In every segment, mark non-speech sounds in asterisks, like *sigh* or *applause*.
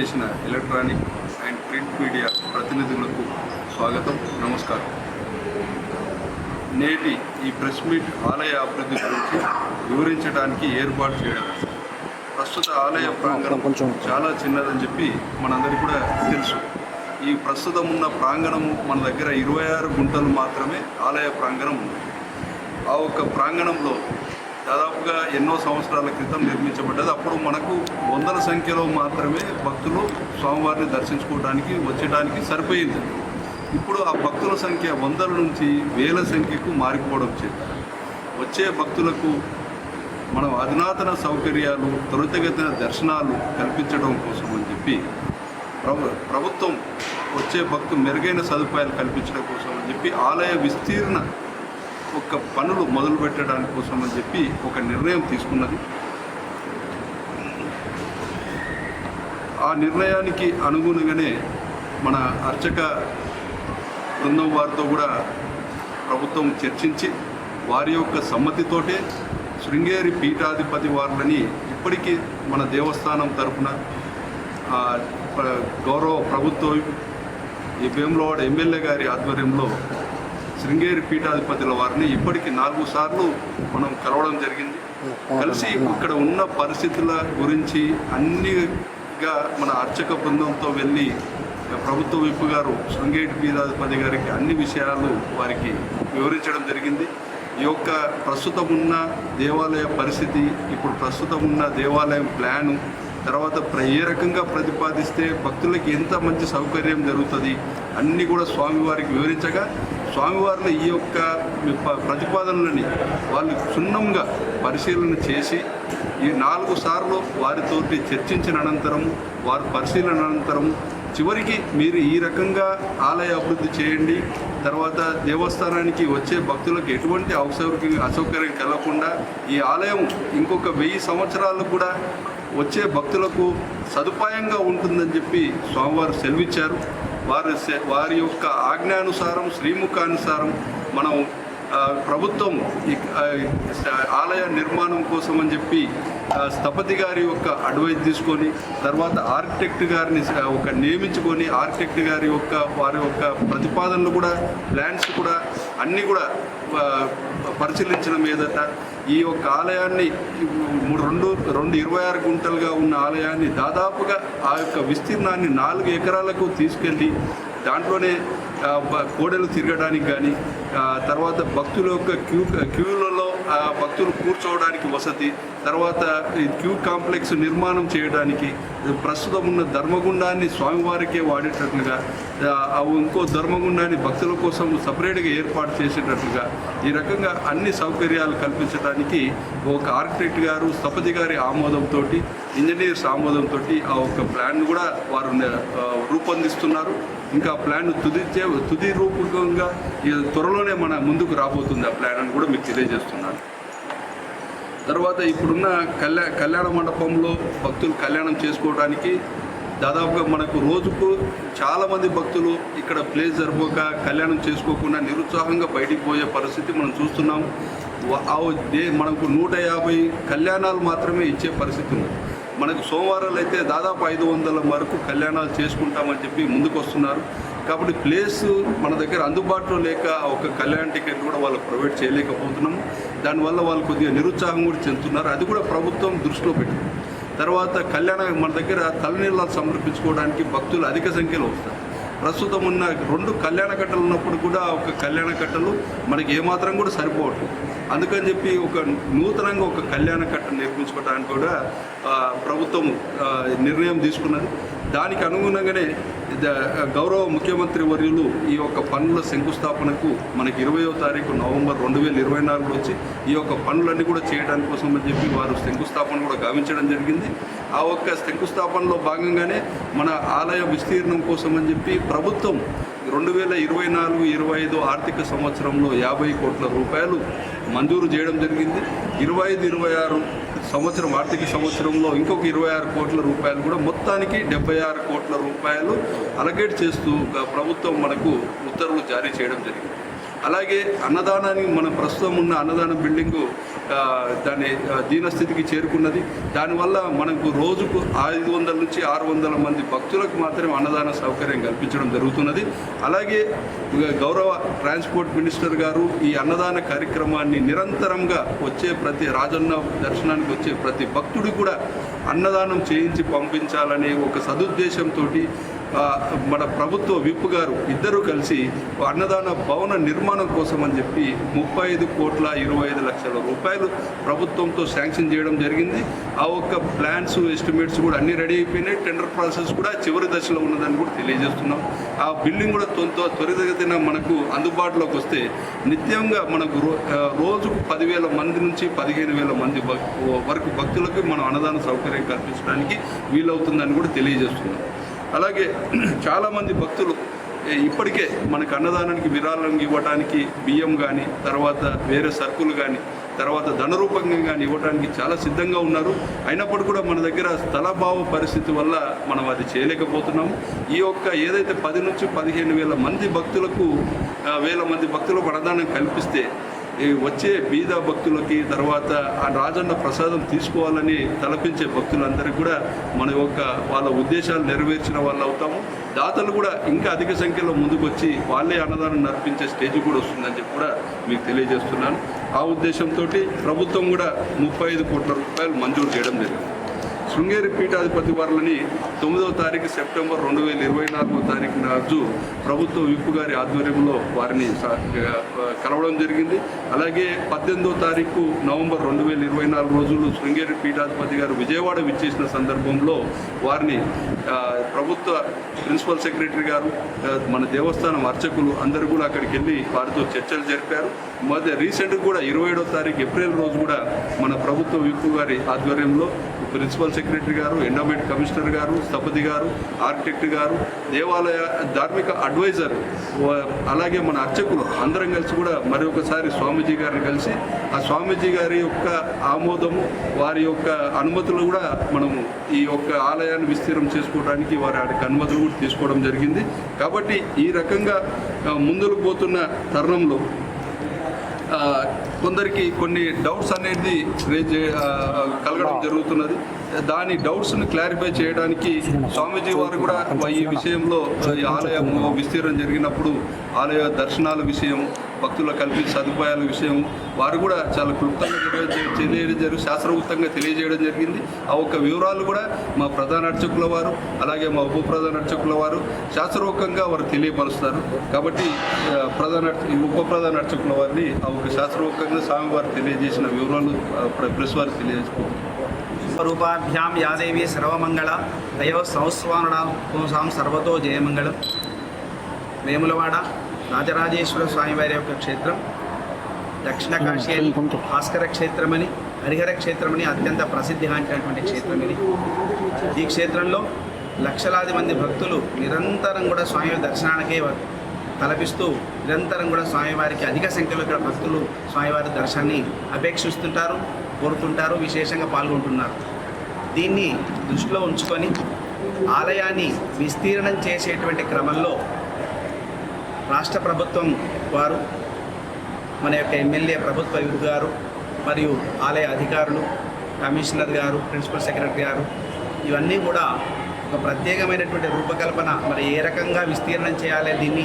విచ్చేసిన electronic and print media ప్రతినిధులకు స్వాగతం నమస్కారం. నేటి ఈ ప్రెస్ మీట్ ఆలయ అభివృద్ధి గురించి వివరించడానికి ఏర్పాటు చేయడం. ప్రస్తుత ఆలయ ప్రాంగణం చాలా చిన్నదని చెప్పి మనందరికీ కూడా తెలుసు. ఈ ప్రస్తుతం ఉన్న ప్రాంగణము మన దగ్గర ఇరవై ఆరు గుంటలు మాత్రమే ఆలయ ప్రాంగణం ఉంది. ఆ ఒక్క ప్రాంగణంలో దాదాపుగా ఎన్నో సంవత్సరాల క్రితం నిర్మించబడ్డది. అప్పుడు మనకు వందల సంఖ్యలో మాత్రమే భక్తులు స్వామివారిని దర్శించుకోవడానికి వచ్చేటానికి సరిపోయింది. ఇప్పుడు ఆ భక్తుల సంఖ్య వందల నుంచి వేల సంఖ్యకు మారిపోవడం చేత వచ్చే భక్తులకు మనం అధునాతన సౌకర్యాలు త్వరితగతిన దర్శనాలు కల్పించడం కోసం అని చెప్పి ప్రభుత్వం వచ్చే భక్తు మెరుగైన సదుపాయాలు కల్పించడం కోసం అని చెప్పి ఆలయ విస్తీర్ణ ఒక పనులు మొదలు పెట్టడానికి కోసం అని చెప్పి ఒక నిర్ణయం తీసుకున్నది. ఆ నిర్ణయానికి అనుగుణంగానే మన అర్చక బృందం వారితో కూడా ప్రభుత్వం చర్చించి వారి యొక్క సమ్మతితోటే శృంగేరి పీఠాధిపతి వారులని ఇప్పటికీ మన దేవస్థానం తరపున గౌరవ ప్రభుత్వం ఈ భీమలవాడ ఎమ్మెల్యే గారి ఆధ్వర్యంలో శృంగేరి పీఠాధిపతుల వారిని ఇప్పటికి నాలుగు సార్లు మనం కలవడం జరిగింది. కలిసి ఇక్కడ ఉన్న పరిస్థితుల గురించి అన్నిగా మన అర్చక బృందంతో వెళ్ళి ప్రభుత్వ విప్పు గారు శృంగేరి పీఠాధిపతి గారికి అన్ని విషయాలు వారికి వివరించడం జరిగింది. ఈ యొక్క ప్రస్తుతం ఉన్న దేవాలయ పరిస్థితి ఇప్పుడు ప్రస్తుతం ఉన్న దేవాలయం ప్లాను తర్వాత ఏ రకంగా ప్రతిపాదిస్తే భక్తులకి ఎంత మంచి సౌకర్యం జరుగుతుంది అన్నీ కూడా స్వామివారికి వివరించగా స్వామివారిని ఈ యొక్క ప్రతిపాదనలని వాళ్ళు క్షుణ్ణంగా పరిశీలన చేసి ఈ నాలుగు సార్లు వారితోటి చర్చించిన అనంతరం వారి పరిశీలన అనంతరం చివరికి మీరు ఈ రకంగా ఆలయ అభివృద్ధి చేయండి. తర్వాత దేవస్థానానికి వచ్చే భక్తులకు ఎటువంటి అసౌకర్యం అసౌకర్యం కలగకుండా ఈ ఆలయం ఇంకొక వెయ్యి సంవత్సరాలు కూడా వచ్చే భక్తులకు సదుపాయంగా ఉంటుందని చెప్పి స్వామివారు సెలవిచ్చారు. వారి వారి యొక్క ఆజ్ఞానుసారం శ్రీముఖానుసారం మనం ప్రభుత్వం ఆలయ నిర్మాణం కోసం అని చెప్పి స్థపతి గారి యొక్క అడ్వైజ్ తీసుకొని తర్వాత ఆర్కిటెక్ట్ గారిని ఒక నియమించుకొని ఆర్కిటెక్ట్ గారి యొక్క వారి యొక్క ప్రతిపాదనలు కూడా ప్లాన్స్ కూడా అన్నీ కూడా పరిశీలించిన మీదట ఈ యొక్క ఆలయాన్ని మూడు రెండు రెండు ఇరవై ఆరు గుంటలుగా ఉన్న ఆలయాన్ని దాదాపుగా ఆ యొక్క విస్తీర్ణాన్ని నాలుగు ఎకరాలకు తీసుకెళ్ళి దాంట్లోనే కోడలు తిరగడానికి కానీ తర్వాత భక్తుల యొక్క క్యూ క్యూలలో ఆ, భక్తులు కూర్చోవడానికి వసతి తర్వాత ఈ క్యూ కాంప్లెక్స్ నిర్మాణం చేయడానికి ప్రస్తుతం ఉన్న ధర్మగుండాన్ని స్వామివారికే వాడేటట్లుగా ఇంకో ధర్మగుండాన్ని భక్తుల కోసం సపరేట్గా ఏర్పాటు చేసేటట్లుగా ఈ రకంగా అన్ని సౌకర్యాలు కల్పించడానికి ఒక ఆర్కిటెక్ట్ గారు స్థపతి గారి ఆమోదంతో ఇంజనీర్స్ ఆమోదంతో ఆ ఒక ప్లాన్ కూడా వారు రూపొందిస్తున్నారు. ఇంకా ఆ ప్లాన్ తుది చే- తుది రూపకంగా త్వరలోనే మన ముందుకు రాబోతుంది ఆ ప్లాన్ అని కూడా మీకు తెలియజేస్తున్నాను. తర్వాత ఇప్పుడున్న కళ్యాణ కళ్యాణ మండపంలో భక్తులు కళ్యాణం చేసుకోవడానికి దాదాపుగా మనకు రోజుకు చాలామంది భక్తులు ఇక్కడ ప్లేస్ జరపక కళ్యాణం చేసుకోకుండా నిరుత్సాహంగా బయటికి పోయే పరిస్థితి మనం చూస్తున్నాం. ఆ దే మనకు నూట యాభై కళ్యాణాలు మాత్రమే ఇచ్చే పరిస్థితి ఉంది. మనకు సోమవారాలు అయితే దాదాపు ఐదు వందల వరకు కళ్యాణాలు చేసుకుంటామని చెప్పి ముందుకు వస్తున్నారు. కాబట్టి ప్లేస్ మన దగ్గర అందుబాటులో లేక ఒక కళ్యాణ టికెట్ కూడా వాళ్ళు ప్రొవైడ్ చేయలేకపోతున్నాము. దానివల్ల వాళ్ళు కొద్దిగా నిరుత్సాహం కూడా చెందుతున్నారు. అది కూడా ప్రభుత్వం దృష్టిలో పెట్టింది తర్వాత కళ్యాణ మన దగ్గర తలనీళ్ళ సమర్పించుకోవడానికి భక్తులు అధిక సంఖ్యలో వస్తారు. ప్రస్తుతం ఉన్న రెండు కళ్యాణ కట్టలు ఉన్నప్పుడు కూడా ఒక కళ్యాణ కట్టలు మనకి ఏమాత్రం కూడా సరిపోవట్లేదు. అందుకని చెప్పి ఒక నూతనంగా ఒక కళ్యాణ కట్ట నిర్మించుకోవడానికి కూడా ప్రభుత్వం నిర్ణయం తీసుకున్నది. దానికి అనుగుణంగానే గౌరవ ముఖ్యమంత్రి వర్యులు ఈ యొక్క పనుల శంకుస్థాపనకు మనకి ఇరవయో తారీఖు నవంబర్ రెండు వేల ఇరవై నాలుగులో వచ్చి ఈ యొక్క పనులన్నీ కూడా చేయడానికి కోసం అని చెప్పి వారు శంకుస్థాపన కూడా గావించడం జరిగింది. ఆ ఒక్క శంకుస్థాపనలో భాగంగానే మన ఆలయ విస్తీర్ణం కోసం అని చెప్పి ప్రభుత్వం రెండు వేల ఇరవై నాలుగు ఇరవై ఐదు ఆర్థిక సంవత్సరంలో యాభై కోట్ల రూపాయలు మంజూరు చేయడం జరిగింది. ఇరవై ఐదు ఇరవై ఆరు సంవత్సరం ఆర్థిక సంవత్సరంలో ఇంకొక ఇరవై ఆరు కోట్ల రూపాయలు కూడా మొత్తానికి డెబ్బై ఆరు కోట్ల రూపాయలు అలగేట్ చేస్తూ ప్రభుత్వం మనకు ఉత్తర్వులు జారీ చేయడం జరిగింది. అలాగే అన్నదానానికి మన ప్రస్తుతం ఉన్న అన్నదాన బిల్డింగు దాన్ని దాని దీనస్థితికి చేరుకున్నది. దానివల్ల మనకు రోజుకు ఐదు వందల నుంచి ఆరు వందల మంది భక్తులకు మాత్రమే అన్నదాన సౌకర్యం కల్పించడం జరుగుతున్నది. అలాగే గౌరవ ట్రాన్స్పోర్ట్ మినిస్టర్ గారు ఈ అన్నదాన కార్యక్రమాన్ని నిరంతరంగా వచ్చే ప్రతి రాజన్న దర్శనానికి వచ్చే ప్రతి భక్తుడికి కూడా అన్నదానం చేయించి పంపించాలనే ఒక సదుద్దేశంతో మన ప్రభుత్వ విప్ గారు ఇద్దరు కలిసి అన్నదాన భవన నిర్మాణం కోసం అని చెప్పి ముప్పై ఐదు కోట్ల ఇరవై ఐదు లక్షల రూపాయలు ప్రభుత్వంతో శాంక్షన్ చేయడం జరిగింది. ఆ ఒక్క ప్లాన్స్ ఎస్టిమేట్స్ కూడా అన్ని రెడీ అయిపోయినాయి. టెండర్ ప్రాసెస్ కూడా చివరి దశలో ఉన్నదని కూడా తెలియజేస్తున్నాం. ఆ బిల్డింగ్ కూడా తొంత త్వరితగతిన మనకు అందుబాటులోకి వస్తే నిత్యంగా మనకు రో రోజుకు పదివేల మంది నుంచి పదిహేను వేల మంది వరకు భక్తులకు మనం అన్నదాన సౌకర్యం కల్పించడానికి వీలవుతుందని కూడా తెలియజేస్తున్నాం. అలాగే *clears throat* చాలామంది భక్తులు ఇప్పటికే మనకు అన్నదానానికి విరాళం ఇవ్వడానికి బియ్యం కానీ తర్వాత వేరే సరుకులు కానీ తర్వాత ధనరూపంగా కానీ ఇవ్వడానికి చాలా సిద్ధంగా ఉన్నారు. అయినప్పుడు కూడా మన దగ్గర స్థలభావ పరిస్థితి వల్ల మనం అది చేయలేకపోతున్నాము. ఈ యొక్క ఏదైతే పది నుంచి పదిహేను వేల మంది భక్తులకు వేల మంది భక్తులకు అన్నదానం కల్పిస్తే వచ్చే బీద భక్తులకి తర్వాత ఆ రాజన్న ప్రసాదం తీసుకోవాలని తలపించే భక్తులందరికీ కూడా మన యొక్క వాళ్ళ ఉద్దేశాలు నెరవేర్చిన వాళ్ళు అవుతాము. దాతలు కూడా ఇంకా అధిక సంఖ్యలో ముందుకు వచ్చి వాళ్ళే అన్నదానం నడిపించే స్టేజ్ కూడా వస్తుందని చెప్పి కూడా మీకు తెలియజేస్తున్నాను. ఆ ఉద్దేశంతో ప్రభుత్వం కూడా ముప్పై ఐదు కోట్ల రూపాయలు మంజూరు చేయడం జరిగింది. శృంగేరి పీఠాధిపతి వారులని తొమ్మిదవ తారీఖు సెప్టెంబర్ రెండు వేల ఇరవై నాలుగో తారీఖు నాడు ప్రభుత్వ విప్పు గారి ఆధ్వర్యంలో వారిని కలవడం జరిగింది. అలాగే పద్దెనిమిదో తారీఖు నవంబర్ రెండు వేల ఇరవై నాలుగు రోజులు శృంగేరి పీఠాధిపతి గారు విజయవాడ విచ్చేసిన సందర్భంలో వారిని ప్రభుత్వ ప్రిన్సిపల్ సెక్రటరీ గారు మన దేవస్థానం అర్చకులు అందరూ కూడా అక్కడికి వెళ్ళి వారితో చర్చలు జరిపారు. మధ్య రీసెంట్గా కూడా ఇరవై ఏడో తారీఖు ఏప్రిల్ రోజు కూడా మన ప్రభుత్వ విప్పు గారి ఆధ్వర్యంలో ప్రిన్సిపల్ సెక్రటరీ గారు ఎండోమెంట్ కమిషనర్ గారు స్థపతి గారు ఆర్కిటెక్ట్ గారు దేవాలయ ధార్మిక అడ్వైజర్ అలాగే మన అర్చకులు అందరం కలిసి కూడా మరి ఒకసారి స్వామీజీ గారిని కలిసి ఆ స్వామీజీ గారి యొక్క ఆమోదము వారి యొక్క అనుమతులు కూడా మనము ఈ యొక్క ఆలయాన్ని విస్తీర్ణం చేసుకోవడానికి వారి ఆడికి అనుమతులు కూడా తీసుకోవడం జరిగింది. కాబట్టి ఈ రకంగా ముందుకు పోతున్న తరుణంలో కొందరికి కొన్ని డౌట్స్ అనేది రేజ్ కలగడం జరుగుతున్నది. దాని డౌట్స్ని క్లారిఫై చేయడానికి స్వామీజీ వారు కూడా ఈ విషయంలో ఈ ఆలయం విస్తీర్ణం జరిగినప్పుడు ఆలయ దర్శనాల విషయం భక్తుల కల్పించే సదుపాయాల విషయం వారు కూడా చాలా క్లుప్తంగా తెలియజేయడం జరిగింది శాస్త్రవృత్తంగా తెలియజేయడం జరిగింది. ఆ ఒక్క వివరాలు కూడా మా ప్రధాన అర్చకుల వారు అలాగే మా ఉప ప్రధాన అర్చకుల వారు శాస్త్రవృత్తంగా వారు తెలియపరుస్తారు. కాబట్టి ప్రధాన ఉప ప్రధాన అర్చకుల వారిని ఆ ఒక శాస్త్రయుక్తంగా స్వామివారు తెలియజేసిన వివరాలు ప్రెస్ వారికి తెలియజేసుకుంటారు స్వరూపాభ్యాం యాదేవి సర్వమంగళ దైవ సంస్వానడా పుంసాం సర్వతో జయమంగళం. వేములవాడ రాజరాజేశ్వర స్వామివారి యొక్క క్షేత్రం దక్షిణ కాశీ అని భాస్కర క్షేత్రమని హరిహర క్షేత్రమని అత్యంత ప్రసిద్ధిగాంచినటువంటి క్షేత్రం ఇది ఈ క్షేత్రంలో లక్షలాది మంది భక్తులు నిరంతరం కూడా స్వామి దర్శనానికే తలపిస్తూ నిరంతరం కూడా స్వామివారికి అధిక సంఖ్యలో ఇక్కడ భక్తులు స్వామివారి దర్శనాన్ని అపేక్షిస్తుంటారు కోరుతుంటారు విశేషంగా పాల్గొంటున్నారు. దీన్ని దృష్టిలో ఉంచుకొని ఆలయాన్ని విస్తీర్ణం చేసేటువంటి క్రమంలో రాష్ట్ర ప్రభుత్వం వారు మన యొక్క ఎమ్మెల్యే ప్రభుత్వ గారు మరియు ఆలయ అధికారులు కమిషనర్ గారు ప్రిన్సిపల్ సెక్రటరీ గారు ఇవన్నీ కూడా ఒక ప్రత్యేకమైనటువంటి రూపకల్పన మరి ఏ రకంగా విస్తీర్ణం చేయాలి దీన్ని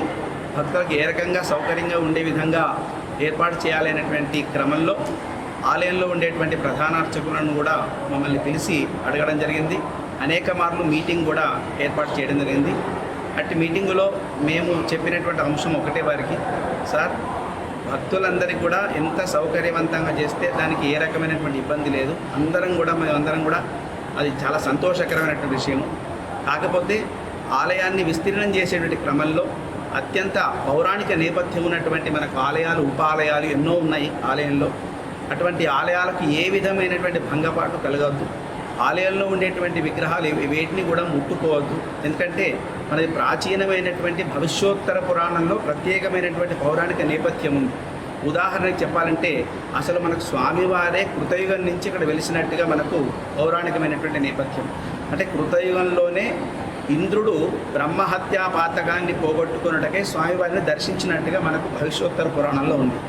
భక్తులకు ఏ రకంగా సౌకర్యంగా ఉండే విధంగా ఏర్పాటు చేయాలి అనేటువంటి క్రమంలో ఆలయంలో ఉండేటువంటి ప్రధాన అర్చకులను కూడా మమ్మల్ని పిలిచి అడగడం జరిగింది. అనేక మార్లు మీటింగ్ కూడా ఏర్పాటు చేయడం జరిగింది. అట్టి మీటింగులో మేము చెప్పినటువంటి అంశం ఒకటే వారికి. సార్ భక్తులందరికీ కూడా ఎంత సౌకర్యవంతంగా చేస్తే దానికి ఏ రకమైనటువంటి ఇబ్బంది లేదు. అందరం కూడా మేము అందరం కూడా అది చాలా సంతోషకరమైనటువంటి విషయం కాకపోతే ఆలయాన్ని విస్తీర్ణం చేసేటువంటి క్రమంలో అత్యంత పౌరాణిక నేపథ్యం ఉన్నటువంటి మనకు ఆలయాలు ఉపాలయాలు ఎన్నో ఉన్నాయి ఆలయంలో. అటువంటి ఆలయాలకు ఏ విధమైనటువంటి భంగపాటు కలగవద్దు. ఆలయంలో ఉండేటువంటి విగ్రహాలు వేటిని కూడా ముట్టుకోవద్దు. ఎందుకంటే మనది ప్రాచీనమైనటువంటి భవిష్యోత్తర పురాణంలో ప్రత్యేకమైనటువంటి పౌరాణిక నేపథ్యం ఉంది. ఉదాహరణకు చెప్పాలంటే అసలు మనకు స్వామివారే కృతయుగం నుంచి ఇక్కడ వెలిసినట్టుగా మనకు పౌరాణికమైనటువంటి నేపథ్యం. అంటే కృతయుగంలోనే ఇంద్రుడు బ్రహ్మహత్యా పాతకాన్ని పోగొట్టుకున్నట్టుకే స్వామివారిని దర్శించినట్టుగా మనకు భవిష్యోత్తర పురాణంలో ఉంది.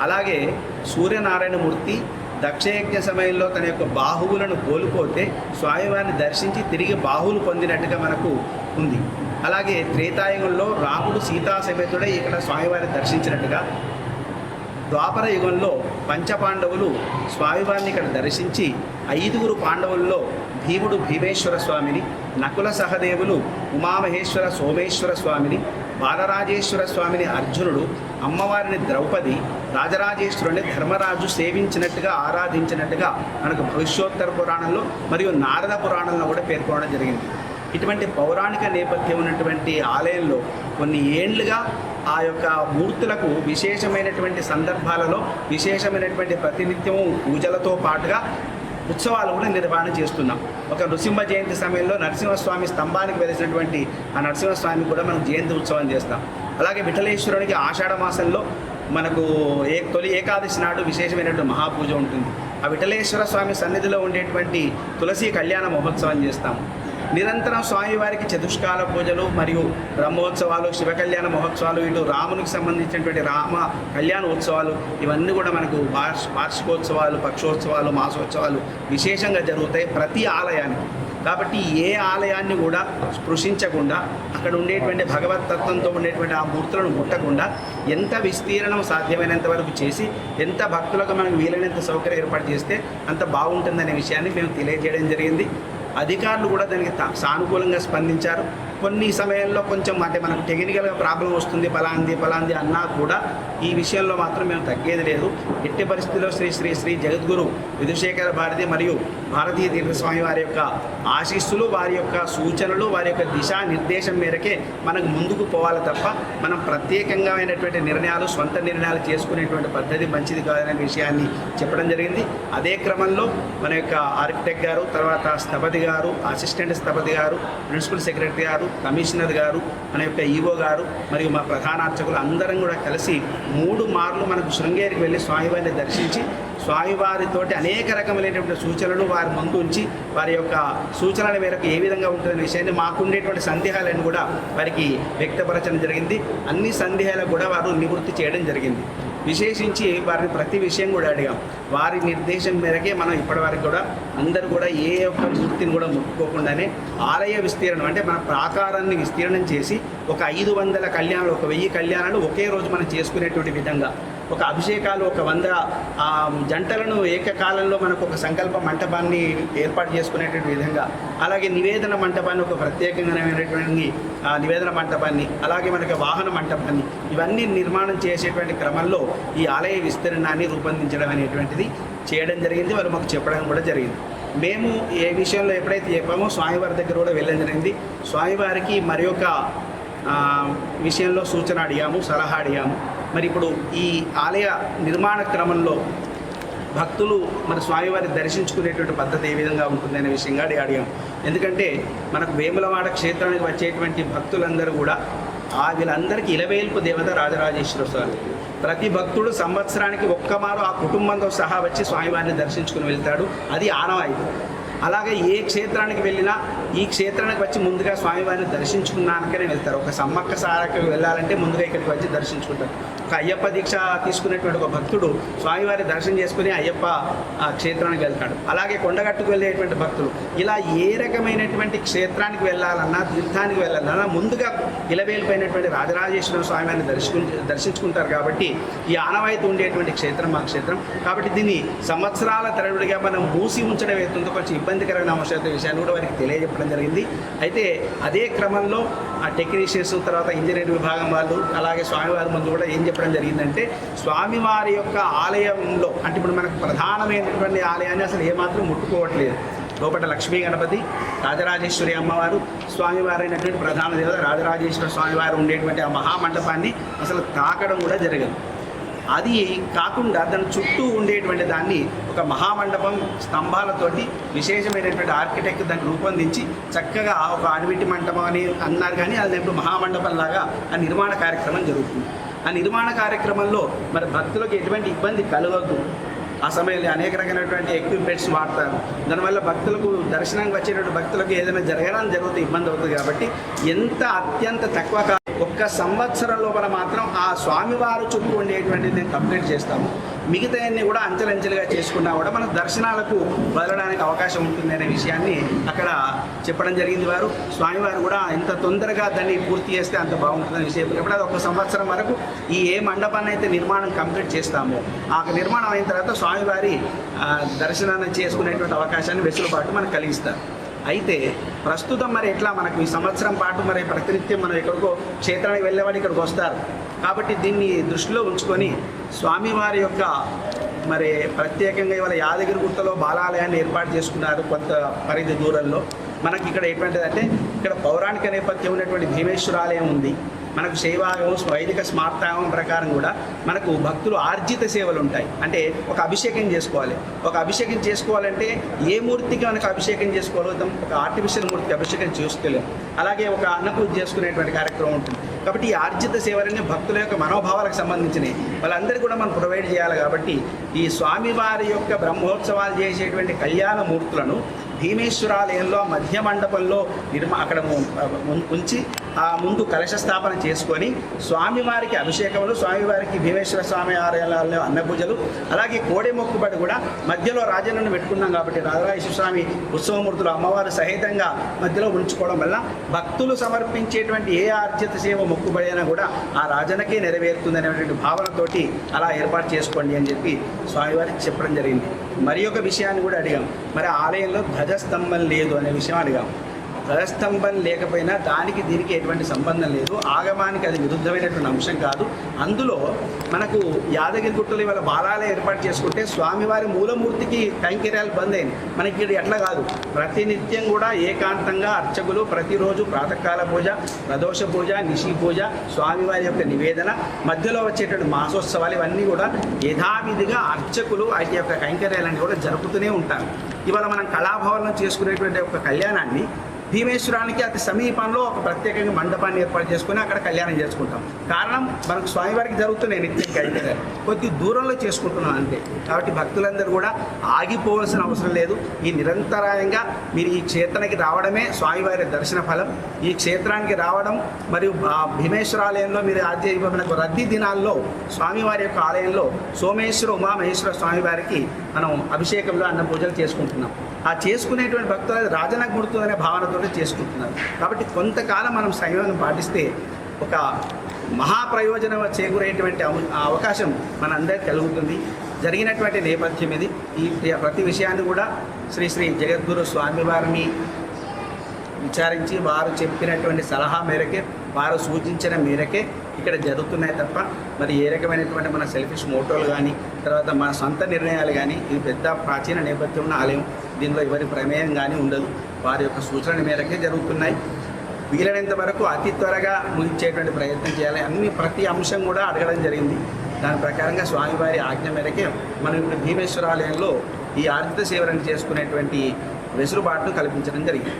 అలాగే సూర్యనారాయణమూర్తి దక్షయజ్ఞ సమయంలో తన యొక్క బాహువులను కోల్పోతే స్వామివారిని దర్శించి తిరిగి బాహువులు పొందినట్టుగా మనకు ఉంది. అలాగే త్రేతాయుగంలో రాముడు సీతా సమేతుడే ఇక్కడ స్వామివారిని దర్శించినట్టుగా ద్వాపర యుగంలో పంచపాండవులు స్వామివారిని ఇక్కడ దర్శించి ఐదుగురు పాండవుల్లో భీముడు భీమేశ్వర స్వామిని నకుల సహదేవులు ఉమామహేశ్వర సోమేశ్వర స్వామిని బాలరాజేశ్వర స్వామిని అర్జునుడు అమ్మవారిని ద్రౌపది రాజరాజేశ్వరుని ధర్మరాజు సేవించినట్టుగా ఆరాధించినట్టుగా మనకు భవిష్యోత్తర పురాణంలో మరియు నారద పురాణంలో కూడా పేర్కొనడం జరిగింది. ఇటువంటి పౌరాణిక నేపథ్యం ఉన్నటువంటి ఆలయంలో కొన్ని ఏండ్లుగా ఆ యొక్క మూర్తులకు విశేషమైనటువంటి సందర్భాలలో విశేషమైనటువంటి ప్రతినిత్యము పూజలతో పాటుగా ఉత్సవాలు కూడా నిర్వహణ చేస్తున్నాం. ఒక నృసింహ జయంతి సమయంలో నరసింహస్వామి స్తంభానికి వెలిసినటువంటి ఆ నరసింహస్వామి కూడా మనం జయంతి ఉత్సవం చేస్తాం. అలాగే విఠలేశ్వరునికి ఆషాఢ మాసంలో మనకు ఏ తొలి ఏకాదశి నాడు విశేషమైనటువంటి మహాపూజ ఉంటుంది. ఆ విఠలేశ్వర స్వామి సన్నిధిలో ఉండేటువంటి తులసి కళ్యాణ మహోత్సవం చేస్తాం. నిరంతరం స్వామివారికి చతుష్కాల పూజలు మరియు బ్రహ్మోత్సవాలు శివ కళ్యాణ మహోత్సవాలు ఇటు రామునికి సంబంధించినటువంటి రామ కళ్యాణ ఉత్సవాలు ఇవన్నీ కూడా మనకు వార్ష వార్షికోత్సవాలు పక్షోత్సవాలు మాసోత్సవాలు విశేషంగా జరుగుతాయి ప్రతి ఆలయానికి. కాబట్టి ఏ ఆలయాన్ని కూడా స్పృశించకుండా అక్కడ ఉండేటువంటి భగవత్తత్వంతో ఉండేటువంటి ఆ మూర్తులను ముట్టకుండా ఎంత విస్తీర్ణం సాధ్యమైనంత వరకు చేసి ఎంత భక్తులకు మనకు వీలైనంత సౌకర్యం ఏర్పాటు చేస్తే అంత బాగుంటుందనే విషయాన్ని మేము తెలియజేయడం జరిగింది. అధికారులు కూడా దానికి సానుకూలంగా స్పందించారు. కొన్ని సమయంలో కొంచెం అంటే మనకు టెక్నికల్గా ప్రాబ్లం వస్తుంది పలాంది పలాంది అన్నా కూడా ఈ విషయంలో మాత్రం మేము తగ్గేది లేదు. ఎట్టి పరిస్థితుల్లో శ్రీ శ్రీ శ్రీ జగద్గురు విధుశేఖర భారతి మరియు భారతీయ తీర్థస్వామి వారి యొక్క ఆశీస్సులు వారి యొక్క సూచనలు వారి యొక్క దిశా నిర్దేశం మేరకే మనకు ముందుకు పోవాలి తప్ప మనం ప్రత్యేకంగా అయినటువంటి నిర్ణయాలు సొంత నిర్ణయాలు చేసుకునేటువంటి పద్ధతి మంచిది కాదనే విషయాన్ని చెప్పడం జరిగింది. అదే క్రమంలో మన యొక్క ఆర్కిటెక్ట్ గారు తర్వాత స్థపతి గారు అసిస్టెంట్ స్థపతి గారు ప్రిన్సిపల్ సెక్రటరీ గారు కమిషనర్ గారు మన యొక్క ఈవో గారు మరియు మా ప్రధాన అర్చకులు అందరం కూడా కలిసి మూడు మార్లు మనకు శృంగేరికి వెళ్ళి స్వామివారిని దర్శించి స్వామివారితోటి అనేక రకమైనటువంటి సూచనలు వారి ముందు ఉంచి వారి యొక్క సూచనల మేరకు ఏ విధంగా ఉంటుందనే విషయాన్ని మాకుండేటువంటి సందేహాలను కూడా వారికి వ్యక్తపరచడం జరిగింది. అన్ని సందేహాలకు కూడా వారు నివృత్తి చేయడం జరిగింది. విశేషించి వారిని ప్రతి విషయం కూడా అడిగాం. వారి నిర్దేశం మేరకే మనం ఇప్పటివరకు కూడా అందరూ కూడా ఏ ఒక్క మూర్తిని కూడా ముట్టుకోకుండానే ఆలయ విస్తీర్ణం అంటే మన ప్రాకారాన్ని విస్తీర్ణం చేసి ఒక ఐదు వందల కళ్యాణాలు ఒక వెయ్యి కళ్యాణాలు ఒకే రోజు మనం చేసుకునేటువంటి విధంగా ఒక అభిషేకాలు ఒక వంద జంటలను ఏకకాలంలో మనకు ఒక సంకల్ప మంటపాన్ని ఏర్పాటు చేసుకునేటువంటి విధంగా అలాగే నివేదన మంటపాన్ని ఒక ప్రత్యేకమైనటువంటి నివేదన మంటపాన్ని అలాగే మనకి వాహన మంటపాన్ని ఇవన్నీ నిర్మాణం చేసేటువంటి క్రమంలో ఈ ఆలయ విస్తీర్ణాన్ని రూపొందించడం అనేటువంటిది చేయడం జరిగింది. వాళ్ళు మాకు చెప్పడం కూడా జరిగింది. మేము ఏ విషయంలో ఎప్పుడైతే చెప్పామో స్వామివారి దగ్గర కూడా వెళ్ళడం జరిగింది. స్వామివారికి మరి ఒక విషయంలో సూచన అడిగాము సలహా అడిగాము. మరి ఇప్పుడు ఈ ఆలయ నిర్మాణ క్రమంలో భక్తులు మన స్వామివారిని దర్శించుకునేటువంటి పద్ధతి ఏ విధంగా ఉంటుంది అనే విషయంగా అడిగాం. ఎందుకంటే మనకు వేములవాడ క్షేత్రానికి వచ్చేటువంటి భక్తులందరూ కూడా ఆ వీళ్ళందరికీ ఇలవేల్పు దేవత రాజరాజేశ్వర స్వామి. ప్రతి భక్తుడు సంవత్సరానికి ఒక్కమారు ఆ కుటుంబంతో సహా వచ్చి స్వామివారిని దర్శించుకుని వెళ్తాడు. అది ఆనవాయితీ. అలాగే ఏ క్షేత్రానికి వెళ్ళినా ఈ క్షేత్రానికి వచ్చి ముందుగా స్వామివారిని దర్శించుకున్నాకనే వెళ్తారు. ఒక సమ్మక్క సారకి వెళ్ళాలంటే ముందుగా ఇక్కడికి వచ్చి దర్శించుకుంటారు. ఒక అయ్యప్ప దీక్ష తీసుకునేటువంటి ఒక భక్తుడు స్వామివారి దర్శనం చేసుకుని అయ్యప్ప ఆ, క్షేత్రానికి వెళ్తాడు. అలాగే కొండగట్టుకు వెళ్ళేటువంటి భక్తులు. ఇలా ఏ రకమైనటువంటి క్షేత్రానికి వెళ్ళాలన్నా తీర్థానికి వెళ్ళాలన్నా ముందుగా ఇలవేలిపోయినటువంటి రాజరాజేశ్వర స్వామివారిని దర్శించు దర్శించుకుంటారు కాబట్టి ఈ ఆనవాయితీ ఉండేటువంటి క్షేత్రం మా క్షేత్రం. కాబట్టి దీన్ని సంవత్సరాల తరబడిగా మనం మూసి ఉంచడం అవుతుందో కొంచెం ఇబ్బందికరమైన అవసరం విషయాన్ని కూడా వారికి తెలియజెప్పడం జరిగింది. అయితే అదే క్రమంలో ఆ టెక్నీషియన్స్ తర్వాత ఇంజనీరింగ్ విభాగం వాళ్ళు అలాగే స్వామివారి ముందు కూడా ఏం చెప్పడం జరిగిందంటే స్వామివారి యొక్క ఆలయంలో అంటే ఇప్పుడు మనకు ప్రధానమైనటువంటి ఆలయాన్ని అసలు ఏమాత్రం ముట్టుకోవట్లేదు. లోపల లక్ష్మీ గణపతి రాజరాజేశ్వరి అమ్మవారు స్వామివారు అయినటువంటి ప్రధాన దేవత రాజరాజేశ్వర స్వామివారు ఉండేటువంటి ఆ మహామండపాన్ని అసలు తాకడం కూడా జరగదు. అది కాకుండా దాని చుట్టూ ఉండేటువంటి దాన్ని ఒక మహామండపం స్తంభాలతోటి విశేషమైనటువంటి ఆర్కిటెక్ట్ దాన్ని రూపొందించి చక్కగా ఒక అడవిటి మండపం అని అన్నారు కానీ అది ఇప్పుడు మహామండపం లాగా ఆ నిర్మాణ కార్యక్రమం జరుగుతుంది. ఆ నిర్మాణ కార్యక్రమంలో మరి భక్తులకు ఎటువంటి ఇబ్బంది కలగదు ఆ సమయంలో అనేక రకమైనటువంటి ఎక్విప్మెంట్స్ వాడతారు. దానివల్ల భక్తులకు దర్శనానికి వచ్చేటువంటి భక్తులకు ఏదైనా జరగడానికి జరిగితే ఇబ్బంది అవుతుంది కాబట్టి ఎంత అత్యంత తక్కువ కా- ఒక్క సంవత్సరం లోపల మాత్రం ఆ స్వామివారు చుట్టూ ఉండేటువంటిది కంప్లీట్ చేస్తాము మిగతాయన్ని కూడా అంచెలంచెలుగా చేసుకున్నా కూడా మన దర్శనాలకు వదలడానికి అవకాశం ఉంటుంది అనే విషయాన్ని అక్కడ చెప్పడం జరిగింది వారు. స్వామివారు కూడా ఎంత తొందరగా దాన్ని పూర్తి చేస్తే అంత బాగుంటుందని విషయం ఎప్పుడైతే అది ఒక సంవత్సరం వరకు ఈ ఏ మండపాన్ని అయితే నిర్మాణం కంప్లీట్ చేస్తామో ఆ నిర్మాణం అయిన తర్వాత స్వామివారి దర్శనాన్ని చేసుకునేటువంటి అవకాశాన్ని వెసులుబాటు మనకు కలిగిస్తారు. అయితే ప్రస్తుతం మరి ఎట్లా మనకు ఈ సంవత్సరం పాటు మరి ప్రతినిత్యం మనం ఎక్కడికో క్షేత్రానికి వెళ్ళేవాడు ఇక్కడికి వస్తారు. కాబట్టి దీన్ని దృష్టిలో ఉంచుకొని స్వామివారి యొక్క మరి ప్రత్యేకంగా ఇవాళ యాదగిరి గుట్టలో బాలాలయాన్ని ఏర్పాటు చేసుకున్నారు కొంత పరిధి దూరంలో. మనకి ఇక్కడ ఎటువంటిది అంటే ఇక్కడ పౌరాణిక నేపథ్యం ఉన్నటువంటి భీమేశ్వరాలయం ఉంది. మనకు శైవాగం వైదిక స్మార్తాగం ప్రకారం కూడా మనకు భక్తులు ఆర్జిత సేవలు ఉంటాయి అంటే ఒక అభిషేకం చేసుకోవాలి. ఒక అభిషేకం చేసుకోవాలంటే ఏ మూర్తికి మనకు అభిషేకం చేసుకోగలుగుతాం ఒక ఆర్టిఫిషియల్ మూర్తికి అభిషేకం చేసుకోలేం. అలాగే ఒక అన్నపూజ చేసుకునేటువంటి కార్యక్రమం ఉంటుంది. కాబట్టి ఈ ఆర్జిత సేవలన్నీ భక్తుల యొక్క మనోభావాలకు సంబంధించినవి. వాళ్ళందరికీ కూడా మనం ప్రొవైడ్ చేయాలి కాబట్టి ఈ స్వామివారి యొక్క బ్రహ్మోత్సవాలు చేసేటువంటి కళ్యాణ మూర్తులను భీమేశ్వరాలయంలో మధ్య మండపంలో నిర్మా అక్కడ ఉంచి ఆ ముందు కలశ స్థాపన చేసుకొని స్వామివారికి అభిషేకములు స్వామివారికి భీమేశ్వర స్వామి ఆలయాలలో అన్నపూజలు అలాగే కోడి మొక్కుబడి కూడా మధ్యలో రాజన్నను పెట్టుకున్నాం కాబట్టి రాజరాజేశ్వర స్వామి ఉత్సవమూర్తులు అమ్మవారు సహితంగా మధ్యలో ఉంచుకోవడం వల్ల భక్తులు సమర్పించేటువంటి ఏ ఆర్జిత సేవ మొక్కుబడి అయినా కూడా ఆ రాజనకే నెరవేరుతుంది అనేటువంటి భావనతోటి అలా ఏర్పాటు చేసుకోండి అని చెప్పి స్వామివారికి చెప్పడం జరిగింది. మరి ఒక విషయాన్ని కూడా అడిగాం. మరి ఆలయంలో ధ్వజస్తంభం లేదు అనే విషయం అడిగాం. ధ్వజస్తంభం లేకపోయినా దానికి దీనికి ఎటువంటి సంబంధం లేదు. ఆగమానికి అది విరుద్ధమైనటువంటి అంశం కాదు. అందులో మనకు యాదగిరి గుట్టలు ఇవాళ బాలాలయం ఏర్పాటు చేసుకుంటే స్వామివారి మూలమూర్తికి కైంకర్యాలు బంద్ అయింది మనకి ఇక్కడ ఎట్లా కాదు. ప్రతినిత్యం కూడా ఏకాంతంగా అర్చకులు ప్రతిరోజు ప్రాతకాల పూజ ప్రదోష పూజ నిషి పూజ స్వామివారి యొక్క నివేదన మధ్యలో వచ్చేటువంటి మాసోత్సవాలు ఇవన్నీ కూడా యథావిధిగా అర్చకులు వాటి యొక్క కైంకర్యాలన్నీ కూడా జరుపుతూనే ఉంటారు. ఇవాళ మనం కళాభవనం చేసుకునేటువంటి ఒక కళ్యాణాన్ని భీమేశ్వరానికి అతి సమీపంలో ఒక ప్రత్యేకంగా మండపాన్ని ఏర్పాటు చేసుకుని అక్కడ కళ్యాణం చేసుకుంటాం. కారణం మనకు స్వామివారికి జరుగుతున్నాయి నిత్యం కైంకర్యాలు కొద్ది దూరంలో చేసుకుంటున్నాం అంతే. కాబట్టి భక్తులందరూ కూడా ఆగిపోవాల్సిన అవసరం లేదు. ఈ నిరంతరాయంగా మీరు ఈ క్షేత్రానికి రావడమే స్వామివారి దర్శన ఫలం. ఈ క్షేత్రానికి రావడం మరియు ఆ భీమేశ్వరాలయంలో మీరు ఆద్య మనకు రద్దీ దినాల్లో స్వామివారి యొక్క ఆలయంలో సోమేశ్వర ఉమామహేశ్వర స్వామివారికి మనం అభిషేకంలో అన్న పూజలు చేసుకుంటున్నాం. ఆ చేసుకునేటువంటి భక్తులు రాజనకు గుర్తుందనే భావనతో చేసుకుంటున్నారు. కాబట్టి కొంతకాలం మనం సంయోగం పాటిస్తే ఒక మహాప్రయోజనం చేకూరేటువంటి అవ- అవకాశం మనందరికీ కలుగుతుంది. జరిగినటువంటి నేపథ్యం ఇది. ఈ ప్రతి విషయాన్ని కూడా శ్రీ శ్రీ జగద్గురు స్వామివారిని విచారించి వారు చెప్పినటువంటి సలహా మేరకే వారు సూచించిన మేరకే ఇక్కడ జరుగుతున్నాయి తప్ప మరి ఏ రకమైనటువంటి మన సెల్ఫిష్ మోటోలు కానీ తర్వాత మన సొంత నిర్ణయాలు కానీ ఇది పెద్ద ప్రాచీన నేపథ్యం ఉన్న ఆలయం దీనిలో ఎవరి ప్రమేయం కానీ ఉండదు. వారి యొక్క సూచనల మేరకే జరుగుతున్నాయి. వీలైనంత వరకు అతి త్వరగా ముగించేటువంటి ప్రయత్నం చేయాలి. అన్ని ప్రతి అంశం కూడా అడగడం జరిగింది. దాని ప్రకారంగా స్వామివారి ఆజ్ఞ మేరకే మనం ఇప్పుడు భీమేశ్వరాలయంలో ఈ ఆర్థిక సేవలను చేసుకునేటువంటి వెసులుబాటును కల్పించడం జరిగింది.